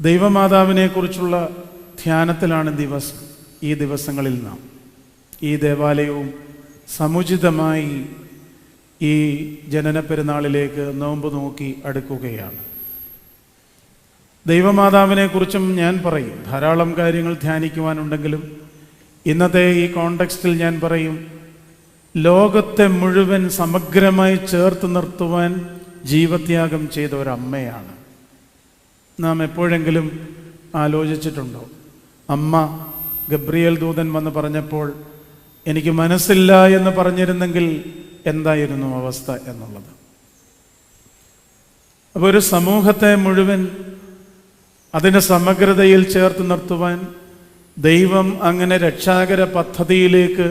ദൈവമാതാവിനെക്കുറിച്ചുള്ള ധ്യാനത്തിലാണ് ദിവസം ഈ ദിവസങ്ങളിൽ നാം. ഈ ദേവാലയവും സമുചിതമായി ഈ ജനന പെരുന്നാളിലേക്ക് നോമ്പ് നോക്കി അടുക്കുകയാണ്. ദൈവമാതാവിനെക്കുറിച്ചും ഞാൻ പറയും. ധാരാളം കാര്യങ്ങൾ ധ്യാനിക്കുവാനുണ്ടെങ്കിലും ഇന്നത്തെ ഈ കോണ്ടെക്സ്റ്റിൽ ഞാൻ പറയും ലോകത്തെ മുഴുവൻ സമഗ്രമായി ചേർത്ത് നിർത്തുവാൻ ജീവത്യാഗം ചെയ്ത ഒരമ്മയാണ്. നാം എപ്പോഴെങ്കിലും ആലോചിച്ചിട്ടുണ്ടോ? അമ്മ ഗബ്രിയേൽ ദൂതൻ വന്ന് പറഞ്ഞപ്പോൾ എനിക്ക് മനസ്സില്ല എന്ന് പറഞ്ഞിരുന്നെങ്കിൽ എന്തായിരുന്നു അവസ്ഥ എന്നുള്ളത്? അപ്പോൾ ഒരു സമൂഹത്തെ മുഴുവൻ അതിന്റെ സമഗ്രതയിൽ ചേർത്ത് നിർത്തുവാൻ ദൈവം അങ്ങനെ രക്ഷാകര പദ്ധതിയിലേക്ക്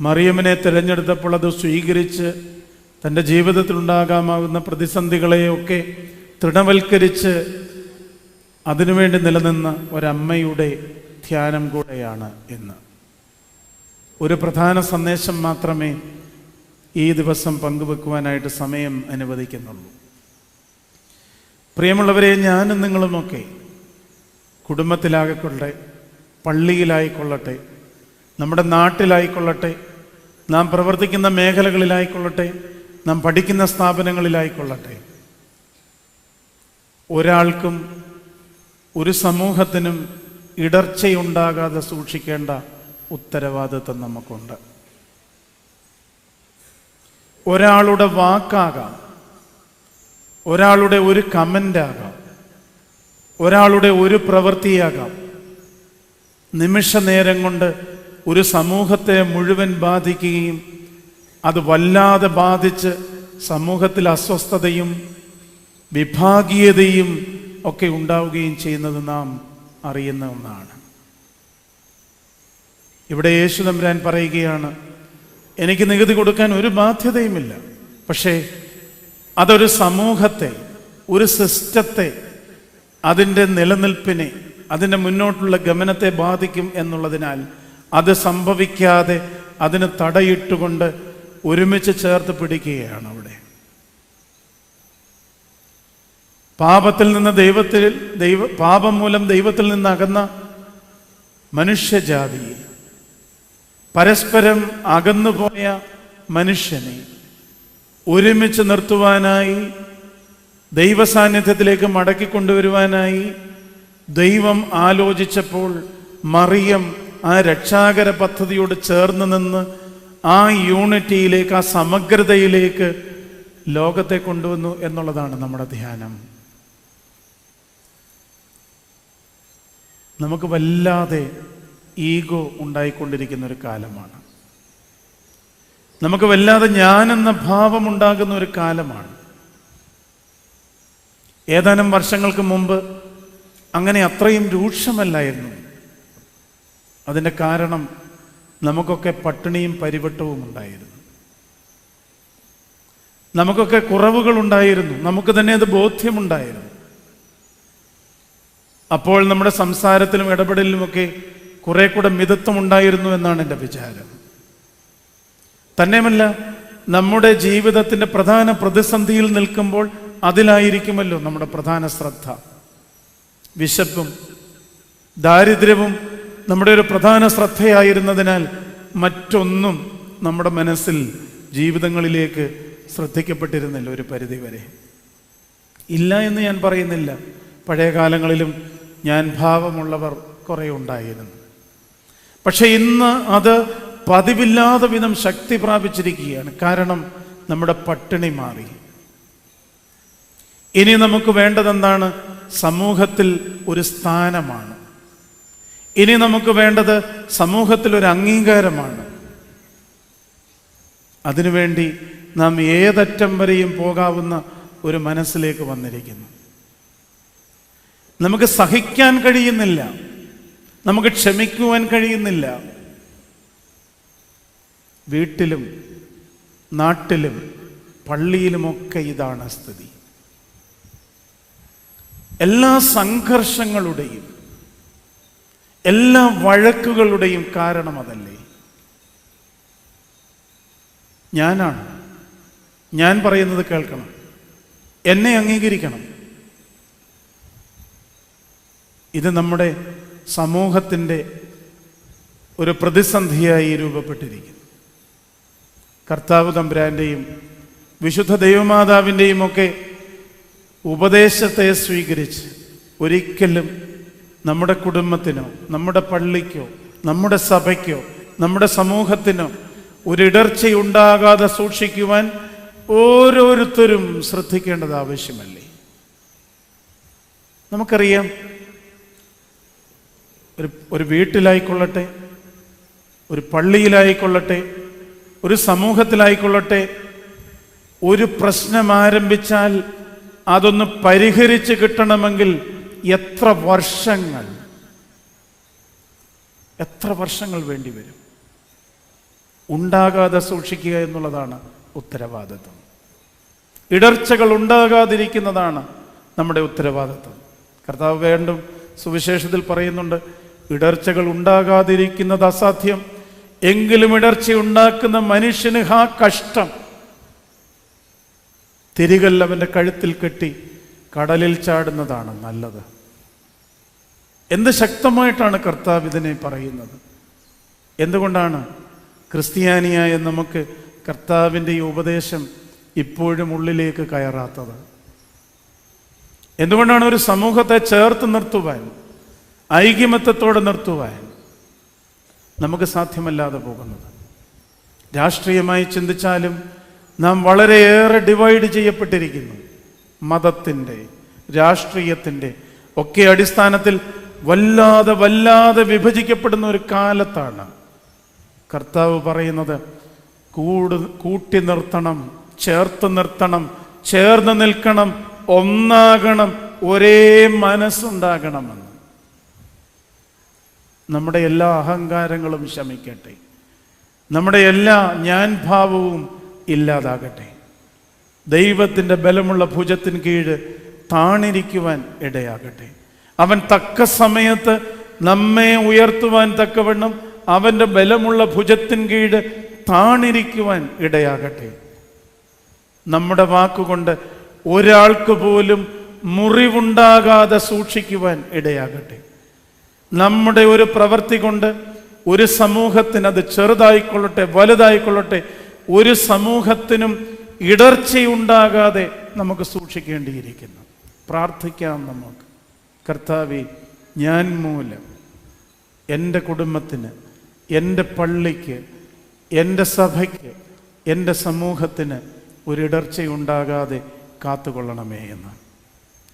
മറിയമ്മനെ തിരഞ്ഞെടുത്തപ്പോൾ അത് സ്വീകരിച്ച് തന്റെ ജീവിതത്തിലുണ്ടാകാമാവുന്ന പ്രതിസന്ധികളെയൊക്കെ തൃണവൽക്കരിച്ച് അതിനുവേണ്ടി നിലനിന്ന ഒരമ്മയുടെ ധ്യാനം കൂടെയാണ് ഇന്ന്. ഒരു പ്രധാന സന്ദേശം മാത്രമേ ഈ ദിവസം പങ്കുവെക്കുവാനായിട്ട് സമയം അനുവദിക്കുന്നുള്ളൂ. പ്രിയമുള്ളവരെ ഞാനും നിങ്ങളുമൊക്കെ കുടുംബത്തിലാകെക്കൊള്ളട്ടെ പള്ളിയിലായിക്കൊള്ളട്ടെ നമ്മുടെ നാട്ടിലായിക്കൊള്ളട്ടെ നാം പ്രവർത്തിക്കുന്ന മേഖലകളിലായിക്കൊള്ളട്ടെ നാം പഠിക്കുന്ന സ്ഥാപനങ്ങളിലായിക്കൊള്ളട്ടെ ഒരാൾക്കും ഒരു സമൂഹത്തിനും ഇടർച്ചയുണ്ടാകാതെ സൂക്ഷിക്കേണ്ട ഉത്തരവാദിത്വം നമുക്കുണ്ട്. ഒരാളുടെ വാക്കാകാം ഒരാളുടെ ഒരു കമന്റ് ആകാം ഒരാളുടെ ഒരു പ്രവൃത്തിയാകാം. നിമിഷ നേരം കൊണ്ട് ഒരു സമൂഹത്തെ മുഴുവൻ ബാധിക്കുകയും അത് വല്ലാതെ ബാധിച്ച് സമൂഹത്തിൽ അസ്വസ്ഥതയും വിഭാഗീയതയും ഒക്കെ ഉണ്ടാവുകയും ചെയ്യുന്നത് നാം അറിയുന്ന ഒന്നാണ്. ഇവിടെ യേശു തമ്പുരാൻ പറയുകയാണ് എനിക്ക് നികുതി കൊടുക്കാൻ ഒരു ബാധ്യതയുമില്ല. പക്ഷേ അതൊരു സമൂഹത്തെ ഒരു സിസ്റ്റത്തെ അതിന്റെ നിലനിൽപ്പിനെ അതിന്റെ മുന്നോട്ടുള്ള ഗമനത്തെ ബാധിക്കും എന്നുള്ളതിനാൽ അത് സംഭവിക്കാതെ അതിന് തടയിട്ടുകൊണ്ട് ഒരുമിച്ച് ചേർത്ത് പിടിക്കുകയാണ് അവിടെ. പാപത്തിൽ നിന്ന് ദൈവത്തിൽ ദൈവ പാപം മൂലം ദൈവത്തിൽ നിന്ന് അകന്ന മനുഷ്യജാതിയെ പരസ്പരം അകന്നുപോയ മനുഷ്യനെ ഒരുമിച്ച് നിർത്തുവാനായി ദൈവസാന്നിധ്യത്തിലേക്ക് മടക്കി കൊണ്ടുവരുവാനായി ദൈവം ആലോചിച്ചപ്പോൾ മറിയം ആ രക്ഷാകര പദ്ധതിയോട് ചേർന്ന് നിന്ന് ആ യൂണിറ്റിയിലേക്ക് ആ സമഗ്രതയിലേക്ക് ലോകത്തെ കൊണ്ടുവന്നു എന്നുള്ളതാണ് നമ്മുടെ ധ്യാനം. നമുക്ക് വല്ലാതെ ഈഗോ ഉണ്ടായിക്കൊണ്ടിരിക്കുന്ന ഒരു കാലമാണ്. നമുക്ക് വല്ലാതെ ഞാനെന്ന ഭാവം ഉണ്ടാകുന്ന ഒരു കാലമാണ്. ഏതാനും വർഷങ്ങൾക്ക് മുമ്പ് അങ്ങനെ അത്രയും രൂക്ഷമല്ലായിരുന്നു. അതിന്റെ കാരണം നമുക്കൊക്കെ പട്ടിണിയും പരിവട്ടവും ഉണ്ടായിരുന്നു. നമുക്കൊക്കെ കുറവുകൾ ഉണ്ടായിരുന്നു നമുക്ക് തന്നെ അത് ബോധ്യമുണ്ടായിരുന്നു. അപ്പോൾ നമ്മുടെ സംസാരത്തിലും ഇടപെടലിലുമൊക്കെ കുറെ കൂടെ മിതത്വം ഉണ്ടായിരുന്നു എന്നാണ് എന്റെ വിചാരം. തന്നെയുമല്ല നമ്മുടെ ജീവിതത്തിന്റെ പ്രധാന പ്രതിസന്ധിയിൽ നിൽക്കുമ്പോൾ അതിലായിരിക്കുമല്ലോ നമ്മുടെ പ്രധാന ശ്രദ്ധ. വിശപ്പും ദാരിദ്ര്യവും നമ്മുടെ ഒരു പ്രധാന ശ്രദ്ധയായിരുന്നതിനാൽ മറ്റൊന്നും നമ്മുടെ മനസ്സിൽ ജീവിതങ്ങളിലേക്ക് ശ്രദ്ധിക്കപ്പെട്ടിരുന്നില്ല ഒരു പരിധിവരെ. ഇല്ല എന്ന് ഞാൻ പറയുന്നില്ല. പഴയ കാലങ്ങളിലും ഞാൻ ഭാവമുള്ളവർ കുറേ ഉണ്ടായിരുന്നു. പക്ഷെ ഇന്ന് അത് പതിവില്ലാതെ വിധം ശക്തി പ്രാപിച്ചിരിക്കുകയാണ്. കാരണം നമ്മുടെ പട്ടിണി മാറി. ഇനി നമുക്ക് വേണ്ടതെന്താണ്? സമൂഹത്തിൽ ഒരു സ്ഥാനമാണ്. ഇനി നമുക്ക് വേണ്ടത് സമൂഹത്തിൽ ഒരു അംഗീകാരമാണ്. അതിനുവേണ്ടി നാം ഏതറ്റം വരെയും പോകാവുന്ന ഒരു മനസ്സിലേക്ക് വന്നിരിക്കുന്നു. നമുക്ക് സഹിക്കാൻ കഴിയുന്നില്ല. നമുക്ക് ക്ഷമിക്കുവാൻ കഴിയുന്നില്ല. വീട്ടിലും നാട്ടിലും പള്ളിയിലുമൊക്കെ ഇതാണ് സ്ഥിതി. എല്ലാ സംഘർഷങ്ങളുടെയും എല്ലാ വഴക്കുകളുടെയും കാരണം അതല്ലേ? ഞാനാണ്. ഞാൻ പറയുന്നത് കേൾക്കണം. എന്നെ അംഗീകരിക്കണം. ഇത് നമ്മുടെ സമൂഹത്തിന്റെ ഒരു പ്രതിസന്ധിയായി രൂപപ്പെട്ടിരിക്കുന്നു. കർത്താവ് തമ്പുരാന്റെയും വിശുദ്ധ ദൈവമാതാവിന്റെയും ഒക്കെ ഉപദേശത്തെ സ്വീകരിച്ച് ഒരിക്കലും നമ്മുടെ കുടുംബത്തിനോ നമ്മുടെ പള്ളിക്കോ നമ്മുടെ സഭയ്ക്കോ നമ്മുടെ സമൂഹത്തിനോ ഒരിടർച്ചയുണ്ടാകാതെ സൂക്ഷിക്കുവാൻ ഓരോരുത്തരും ശ്രദ്ധിക്കേണ്ടത് ആവശ്യമല്ലേ? നമുക്കറിയാം ഒരു ഒരു വീട്ടിലായിക്കൊള്ളട്ടെ ഒരു പള്ളിയിലായിക്കൊള്ളട്ടെ ഒരു സമൂഹത്തിലായിക്കൊള്ളട്ടെ ഒരു പ്രശ്നം ആരംഭിച്ചാൽ അതൊന്ന് പരിഹരിച്ച് കിട്ടണമെങ്കിൽ എത്ര വർഷങ്ങൾ എത്ര വർഷങ്ങൾ വേണ്ടി വരും? ഉണ്ടാകാതെ സൂക്ഷിക്കുക എന്നുള്ളതാണ് ഉത്തരവാദിത്വം. ഇടർച്ചകൾ ഉണ്ടാകാതിരിക്കുന്നതാണ് നമ്മുടെ ഉത്തരവാദിത്വം. കർത്താവ് വേണ്ടും സുവിശേഷത്തിൽ പറയുന്നുണ്ട് ഇടർച്ചകൾ ഉണ്ടാകാതിരിക്കുന്നത് അസാധ്യം. എങ്കിലും ഇടർച്ച ഉണ്ടാക്കുന്ന മനുഷ്യന് ഹാ കഷ്ടം തിരികല്ലവന്റെ കഴുത്തിൽ കെട്ടി കടലിൽ ചാടുന്നതാണ് നല്ലത്. എന്ത് ശക്തമായിട്ടാണ് കർത്താവ് ഇതിനെ പറയുന്നത്? എന്തുകൊണ്ടാണ് ക്രിസ്ത്യാനിയായ നമുക്ക് കർത്താവിന്റെ ഈ ഉപദേശം ഇപ്പോഴും ഉള്ളിലേക്ക് കയറാത്തത്? എന്തുകൊണ്ടാണ് ഒരു സമൂഹത്തെ ചേർത്ത് നിർത്തുവാൻ ഐക്യമത്യത്തോടെ നിർത്തുവാൻ നമുക്ക് സാധ്യമല്ലാതെ പോകുന്നത്. രാഷ്ട്രീയമായി ചിന്തിച്ചാലും നാം വളരെയേറെ ഡിവൈഡ് ചെയ്യപ്പെട്ടിരിക്കുന്നു. മതത്തിന്റെ രാഷ്ട്രീയത്തിന്റെ ഒക്കെ അടിസ്ഥാനത്തിൽ വല്ലാതെ വല്ലാതെ വിഭജിക്കപ്പെടുന്ന ഒരു കാലത്താണ് കർത്താവ് പറയുന്നത് കൂട് കൂട്ടി നിർത്തണം ചേർത്ത് നിർത്തണം ചേർന്ന് നിൽക്കണം ഒന്നാകണം ഒരേ മനസ്സുണ്ടാകണമെന്ന്. നമ്മുടെ എല്ലാ അഹങ്കാരങ്ങളും ശമിക്കട്ടെ. നമ്മുടെ എല്ലാ ഞാൻ ഭാവവും ഇല്ലാതാകട്ടെ. ദൈവത്തിന്റെ ബലമുള്ള ഭുജത്തിന് കീഴ് താണിരിക്കുവാൻ ഇടയാകട്ടെ. അവൻ തക്ക സമയത്ത് നമ്മെ ഉയർത്തുവാൻ തക്കവണ്ണം അവന്റെ ബലമുള്ള ഭുജത്തിന് കീഴ് താണിരിക്കുവാൻ ഇടയാകട്ടെ. നമ്മുടെ വാക്കുകൊണ്ട് ഒരാൾക്ക് പോലും മുറിവുണ്ടാകാതെ സൂക്ഷിക്കുവാൻ ഇടയാകട്ടെ. നമ്മുടെ ഒരു പ്രവൃത്തി കൊണ്ട് ഒരു സമൂഹത്തിന് അത് ചെറുതായിക്കൊള്ളട്ടെ വലുതായിക്കൊള്ളട്ടെ ഒരു സമൂഹത്തിനും ഇടർച്ചയുണ്ടാകാതെ നമുക്ക് സൂക്ഷിക്കേണ്ടിയിരിക്കുന്നു. പ്രാർത്ഥിക്കാം നമുക്ക്. കർത്താവി ഞാൻ മൂലം എന്റെ കുടുംബത്തിന് എന്റെ പള്ളിക്ക് എന്റെ സഭയ്ക്ക് എന്റെ സമൂഹത്തിന് ഒരിടർച്ചയുണ്ടാകാതെ കാത്തുകൊള്ളണമേ എന്ന്.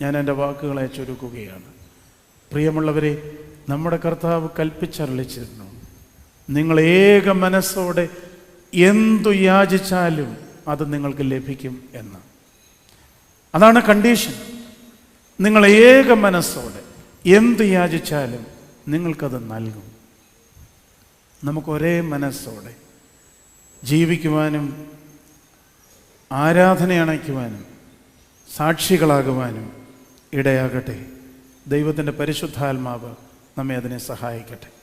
ഞാൻ എന്റെ വാക്കുകളെ ചുരുക്കുകയാണ്. പ്രിയമുള്ളവരെ നമ്മുടെ കർത്താവ് കൽപ്പിച്ചരളിച്ചിരുന്നു. നിങ്ങൾ ഏക മനസ്സോടെ എന്തു യാചിച്ചാലും അത് നിങ്ങൾക്ക് ലഭിക്കും എന്ന്. അതാണ് കണ്ടീഷൻ നിങ്ങൾ ഏക മനസ്സോടെ എന്തു യാചിച്ചാലും നിങ്ങൾക്കത് നൽകും. നമുക്ക് ഒരേ മനസ്സോടെ ജീവിക്കുവാനും ആരാധന അണയ്ക്കുവാനും സാക്ഷികളാകുവാനും ഇടയാകട്ടെ. ദൈവത്തിന്റെ പരിശുദ്ധാത്മാവ് നമ്മെ അതിനെ സഹായിക്കട്ടെ.